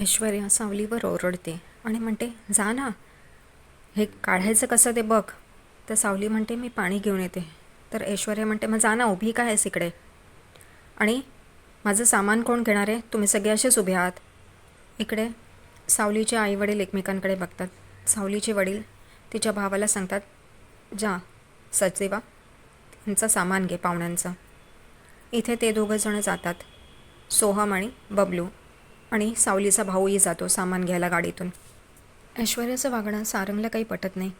ऐश्वर्या सावलीवर ओरडते आणि म्हणते जा ना. हे काढायचं कसं ते बघ. तर सावली म्हणते मी पाणी घेऊन येते. तर ऐश्वर्या म्हणते मग जा ना उभी काय आहेस इकडे? आणि माझं सामान कोण घेणार आहे? तुम्ही सगळे असेच उभे आहात. इकडे सावलीचे आईवडील एकमेकांकडे बघतात. सावलीचे वडील तिच्या भावाला सांगतात जा सचिवा त्यांचं सामान घे पाहुण्यांचं. इथे ते दोघंजणं जातात. सोहम आणि बबलू. आणि सावलीचा भाऊही जातो सामान घ्यायला गाडीतून. ऐश्वर्याचं वागणं सारंगला काही पटत नाही.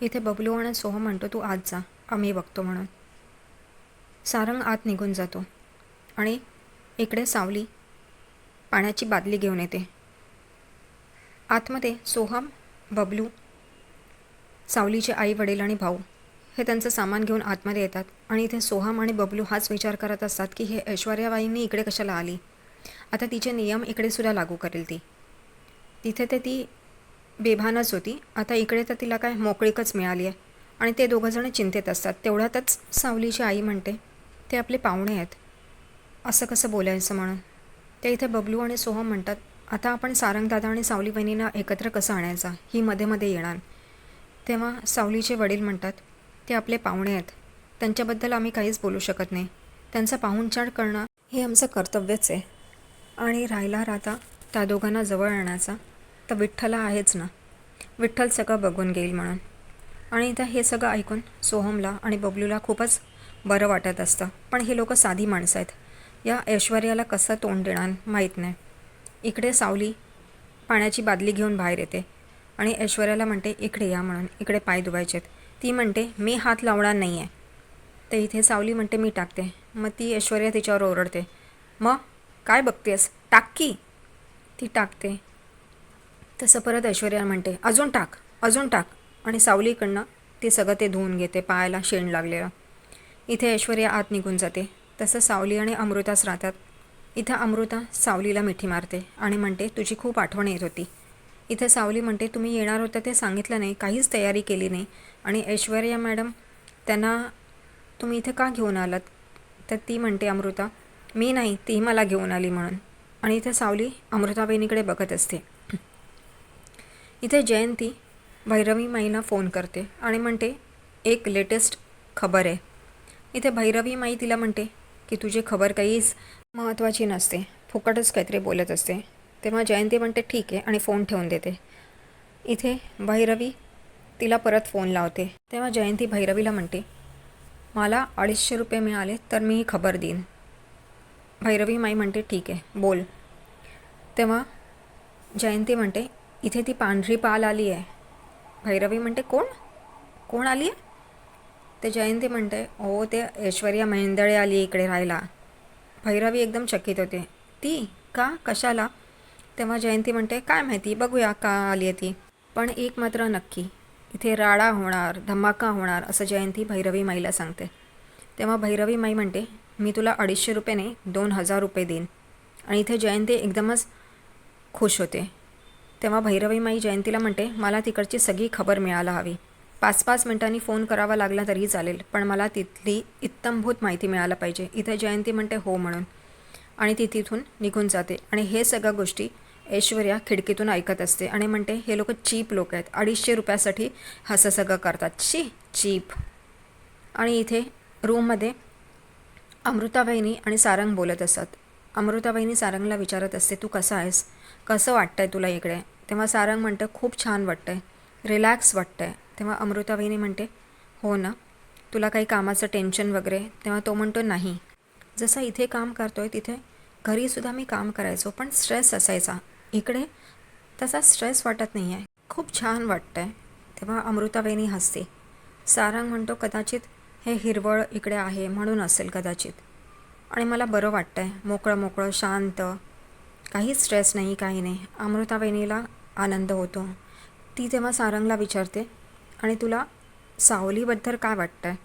इथे बबलू आणि सोहम म्हणतो तू आत जा आम्ही बघतो म्हणून. सारंग आत निघून जातो आणि इकडे सावली पाण्याची बादली घेऊन येते. आतमध्ये सोहम बबलू सावलीचे आई वडील आणि भाऊ हे त्यांचं सामान घेऊन आतमध्ये येतात आणि इथे सोहम आणि बबलू हाच विचार करत असतात की हे ऐश्वर्याबाईंनी इकडे कशाला आली? आता तिचे नियम इकडे सुद्धा लागू करेल ती. तिथे तर ती बेभानच होती. आता इकडे तर तिला काय मोकळीकच मिळाली आहे. आणि ते दोघंजणं चिंतेत असतात. तेवढ्यातच सावलीची आई म्हणते ते आपले पाहुणे आहेत. असं कसं बोलायचं म्हणून? ते इथे बबलू आणि सोहम म्हणतात आता आपण सारंगदादा आणि सावली बहिणींना एकत्र कसं आणायचा? ही मध्ये मध्ये येणार. तेव्हा सावलीचे वडील म्हणतात ते आपले पाहुणे आहेत. त्यांच्याबद्दल आम्ही काहीच बोलू शकत नाही. त्यांचा पाहुणचार करणं हे आमचं कर्तव्यच आहे. आणि राहिला राहता त्या दोघांना जवळ आणण्याचा तर विठ्ठला आहेच ना? विठ्ठल सगळं बघून घेईल म्हणून. आणि त्या हे सगळं ऐकून सोहमला आणि बबलूला खूपच बरं वाटत असतं. पण हे लोक साधी माणसं आहेत. या ऐश्वर्याला कसं तोंड देणार माहीत नाही. इकडे सावली पाण्याची बादली घेऊन बाहेर येते. आणि ऐश्वर्याला म्हणते इकडे या म्हणून. इकडे पाय धुवायचेत ती म्हणते मी हात लावणार नाही आहे तर इथे सावली म्हणते मी टाकते. मग ती ऐश्वर्या तिच्यावर ओरडते. मग काय बघतेस? टाक की. ती टाकते. तसं परत ऐश्वर्या म्हणते अजून टाक अजून टाक. आणि सावलीकडनं ती सगळं ते धुवून घेते पायाला शेण लागलेलं. इथे ऐश्वर्या आत निघून जाते. तसं सावली आणि अमृताच राहतात. इथं अमृता सावलीला मिठी मारते आणि म्हणते तुझी खूप आठवण येत होती. इथे सावली म्हणते तुम्ही येणार होतं ते सांगितलं नाही काहीच तयारी केली नाही. आणि ऐश्वर्या मॅडम त्यांना तुम्ही इथे का घेऊन आलात? तर ती म्हणते अमृता मी नाही ती मला घेऊन आली म्हणून. आणि इथे सावली अमृताबाईंकडे बघत असते. इथे जयंती भैरवी माईंना फोन करते आणि म्हणते एक लेटेस्ट खबर आहे. इथे भैरवी माई तिला म्हणते की तुझी खबर काहीच महत्त्वाची नसते. फुकटच काहीतरी बोलत असते. तेव्हा जयंती म्हणते ठीक आहे आणि फोन ठेवून देते. इथे भैरवी तिला परत फोन लावते. तेव्हा जयंती भैरवीला म्हणते मला अडीचशे रुपये मिळाले तर मी ही खबर देईन. भैरवी माई म्हणते ठीक आहे बोल. तेव्हा जयंती म्हणते इथे ती पांढरी पाल आली आहे. भैरवी म्हणते कोण? कोण आली आहे? ते जयंती म्हणते हो ते ऐश्वर्या मेंदळे आली इकडे राहायला. भैरवी एकदम चकित होते ती? का? कशाला? तेव्हा जयंती म्हणते काय माहिती बघूया का आली आहे ती. पण एक मात्र नक्की इथे राडा होणार धमाका होणार असं जयंती भैरवी माईला सांगते. तेव्हा भैरवी माई म्हणते मी तुला अडीचशे रुपये नाही दोन हजार रुपये देईन. आणि इथे जयंती एकदमच खुश होते. तेव्हा भैरवी माई जयंतीला म्हणते मला तिकडची सगळी खबर मिळायला हवी. पाच पाच मिनिटांनी फोन करावा लागला तरी चालेल पण मला तिथली इत्तमभूत माहिती मिळायला पाहिजे. इथे जयंती म्हणते हो म्हणून. आणि ती तिथून निघून जाते. आणि हे सगळ्या गोष्टी ऐश्वर्या खिडकीतून ऐकत असते आणि म्हणते हे लोक चीप लोक आहेत. अडीचशे रुपयासाठी हसं सगळं करतात. She cheap. आणि इथे रूममध्ये अमृताबाईनी आणि सारंग बोलत असत. अमृताबाईनी सारंगला विचारत असते तू कसा आहेस? कसं वाटतंय तुला इकडे? तेव्हा सारंग म्हणतं खूप छान वाटतंय. रिलॅक्स वाटतंय. तेव्हा अमृताबाईनी म्हणते हो ना? तुला काही कामाचं टेन्शन वगैरे? तेव्हा तो म्हणतो नाही. जसं इथे काम करतोय तिथे घरीसुद्धा मी काम करायचो पण स्ट्रेस असायचा. इकडे तसा स्ट्रेस वाटत नाही आहे खूप छान वाटतंय. तेव्हा अमृताबाईनी हसते. सारंग म्हणतो कदाचित हे हिरवळ इकडे आहे म्हणून असेल कदाचित. आणि मला बरं वाटतं आहे मोकळं मोकळं शांत. काहीच स्ट्रेस नाही काही नाही. अमृतावेणीला आनंद होतो. ती तेव्हा सारंगला विचारते आणि तुला सावलीबद्दल काय वाटतं आहे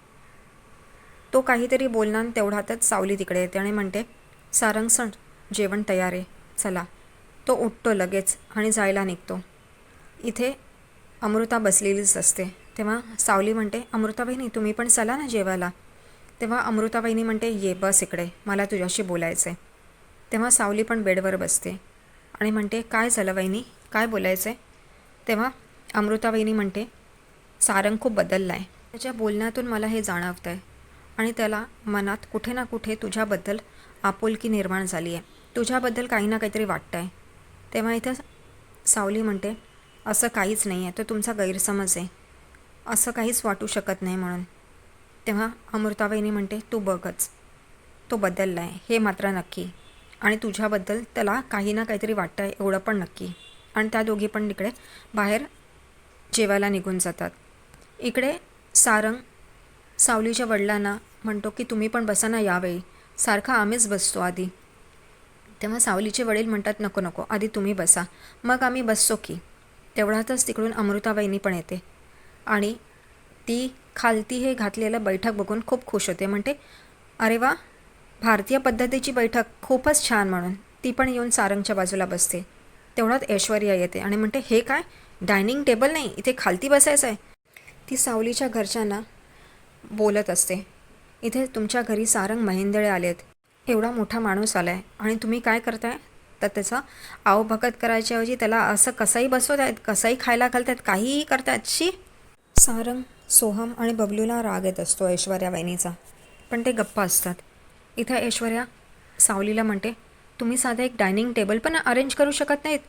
तो काहीतरी बोलणार तेवढ्यातच सावली तिकडे येते आणि म्हणते सारंग सण जेवण तयार आहे. चला. तो उठतो लगेच आणि जायला निघतो. इथे अमृता बसलेलीच असते. तेव्हा सावली म्हणते अमृताबाईनी तुम्ही पण चला ना जेवायला. तेव्हा अमृताबाईनी म्हणते ये बस इकडे मला तुझ्याशी बोलायचं आहे तेव्हा सावली पण बेडवर बसते आणि म्हणते काय झालं वहिनी? काय बोलायचं आहे तेव्हा अमृताबाईनी म्हणते सारंग खूप बदलला आहे त्याच्या बोलण्यातून मला हे जाणवतं आहे आणि त्याला मनात कुठे ना कुठे तुझ्याबद्दल आपुलकी निर्माण झाली आहे तुझ्याबद्दल काही ना काहीतरी वाटतं आहे तेव्हा इथं सावली म्हणते असं काहीच नाही आहे तो तुमचा गैरसमज आहे. असं काहीच वाटू शकत नाही म्हणून. तेव्हा अमृताबाईनी म्हणते तू बघच. तो बदलला आहे हे मात्र नक्की. आणि तुझ्याबद्दल त्याला काही ना काहीतरी वाटतं आहे एवढं पण नक्की. आणि त्या दोघी पण इकडे बाहेर जेवायला निघून जातात. इकडे सारंग सावलीच्या वडिलांना म्हणतो की तुम्ही पण बसा ना यावेळी. सारखा आम्हीच बसतो आधी. तेव्हा सावलीचे वडील म्हणतात नको नको. आधी तुम्ही बसा. मग आम्ही बसतो की. तेवढ्यातच तिकडून अमृताबाईंनी पण येते. आणि ती खालती हे घातलेलं बैठक बघून खूप खुश होते. म्हणते अरे वा भारतीय पद्धतीची बैठक खूपच छान म्हणून. ती पण येऊन सारंगच्या बाजूला बसते. तेवढ्यात ऐश्वर्या येते आणि म्हणते हे काय? डायनिंग टेबल नाही इथे खालती बसायचं आहे ती सावलीच्या घरच्यांना बोलत असते इथे तुमच्या घरी सारंग महेंदळे आलेत. एवढा मोठा माणूस आला आहे आणि तुम्ही काय करताय? तर त्याचा आवभगत करायच्याऐवजी त्याला असं कसंही बसवत आहेत कसंही खायला घालतायत काहीही करतायत. शी सारंग सोहम आणि बबलूला राग येत असतो ऐश्वर्या वहिनीचा. पण ते गप्पा असतात. इथं ऐश्वर्या सावलीला म्हणते तुम्ही साधं एक डायनिंग टेबल पण अरेंज करू शकत नाहीत?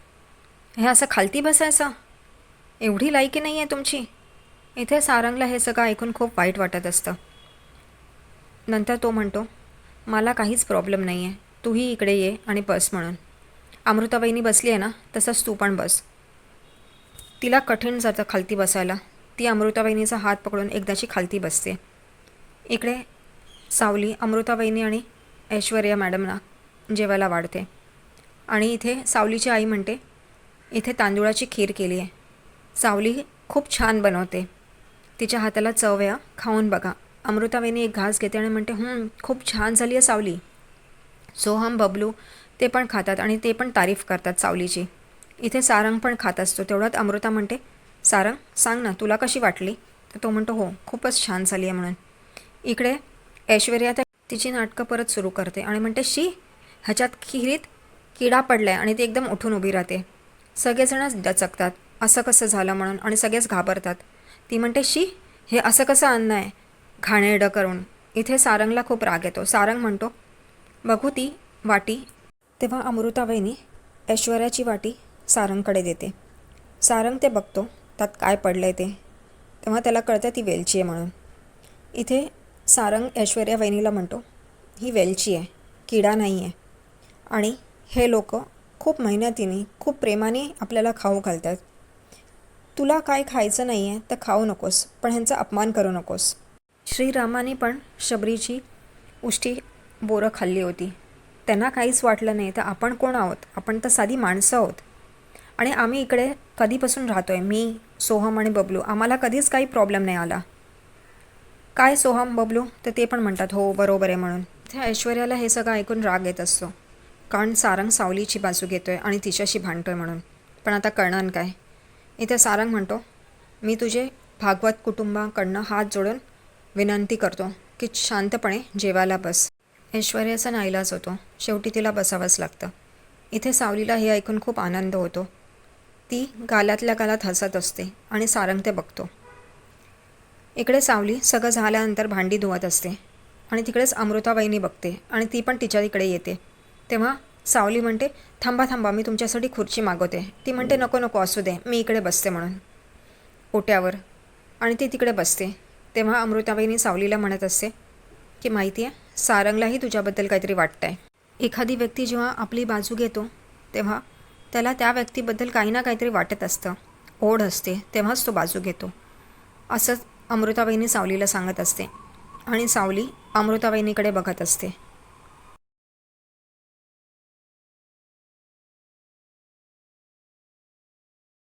हे असं खालती बसायचं एवढी लायकी नाही आहे तुमची? इथे सारंगला हे सगळं ऐकून खूप वाईट वाटत असतं. नंतर तो म्हणतो मला काहीच प्रॉब्लेम नाही आहे. तूही इकडे ये आणि बस म्हणून. अमृताबाईनी बसली आहे ना तसंच तू पण बस. तिला कठीण जातं खालती बसायला. ती अमृताबाईनीचा हात पकडून एकदाची खालती बसते. इकडे सावली अमृताबाईनी आणि ऐश्वर्या मॅडमना जेवायला वाढते. आणि इथे सावलीची आई म्हणते इथे तांदूळाची खीर केली आहे सावली खूप छान बनवते. तिच्या हाताला चव या खाऊन बघा. अमृताबाईनी एक घास घेते आणि म्हणते खूप छान झाली आहे सावली सोहम बबलू ते पण खातात आणि ते पण तारीफ करतात सावलीची. इथे सारंग पण खात असतो. तेवढ्यात अमृता म्हणते सारंग सांग ना तुला कशी वाटली? तर तो म्हणतो हो खूपच छान झाली आहे म्हणून. इकडे ऐश्वर्या त्या तिची नाटकं परत सुरू करते आणि म्हणते शी ह्याच्यात खिरीत किडा पडला आहे आणि ती एकदम उठून उभी राहते. सगळेजणच डचकतात. असं कसं झालं म्हणून आणि सगळेच घाबरतात. ती म्हणते शी हे असं कसं अन्न आहे? घाणेरडं करून. इथे सारंगला खूप राग येतो. सारंग म्हणतो बघू ती वाटी. तेव्हा अमृताबाईनी ऐश्वर्याची वाटी सारंगकडे देते. सारंग ते बघतो. त्यात काय पडलं आहे ते? तेव्हा त्याला कळतं ती वेलची आहे म्हणून. इथे सारंग ऐश्वर्या वहिनीला म्हणतो ही वेलची आहे किडा नाही आहे. आणि हे लोक खूप मेहनतीने खूप प्रेमाने आपल्याला खाऊ घालतात. तुला काय खायचं नाही आहे तर खाऊ नकोस पण ह्यांचा अपमान करू नकोस. श्रीरामाने पण शबरीची उष्टी बोरं खाल्ली होती. त्यांना काहीच वाटलं नाही तर आपण कोण आहोत? आपण तर साधी माणसं आहोत. आणि आम्ही इकडे कधीपासून राहतो आहे मी सोहम आणि बबलू. आम्हाला कधीच काही प्रॉब्लेम नाही आला. काय सोहम बबलू? तर ते पण म्हणतात हो बरोबर आहे म्हणून. त्या ऐश्वर्याला हे सगळं ऐकून राग येत असतो. कारण सारंग सावलीची बाजू घेतो आहे आणि तिच्याशी भांडतो आहे म्हणून. पण आता कळणार काय? इथे सारंग म्हणतो मी तुझे भागवत कुटुंबाकडनं हात जोडून विनंती करतो की शांतपणे जेवायला बस. ऐश्वर्याचा नाईलाज होतो. शेवटी तिला बसावंच लागतं. इथे सावलीला हे ऐकून खूप आनंद होतो. ती गालातल्या गालात हसत असते आणि सारंग ते बघतो. इकडे सावली सगळं झाल्यानंतर भांडी धुवत असते आणि तिकडेच अमृताबाईंनी बघते आणि ती पण तिच्या इकडे येते. तेव्हा सावली म्हणते थांबा थांबा मी तुमच्यासाठी खुर्ची मागवते. ती म्हणते नको नको असू दे मी इकडे बसते म्हणून. ओट्यावर आणि ती तिकडे बसते. तेव्हा अमृताबाईनी सावलीला म्हणत असते की माहिती आहे सारंगलाही तुझ्याबद्दल काहीतरी वाटतं आहे एखादी व्यक्ती जेव्हा आपली बाजू घेतो तेव्हा त्याला त्या व्यक्तीबद्दल काही ना काहीतरी वाटत असतं. ओढ असते तेव्हाच तो बाजू घेतो. असंच अमृताबाईंनी सावलीला सांगत असते. आणि सावली अमृताबाईनीकडे बघत असते.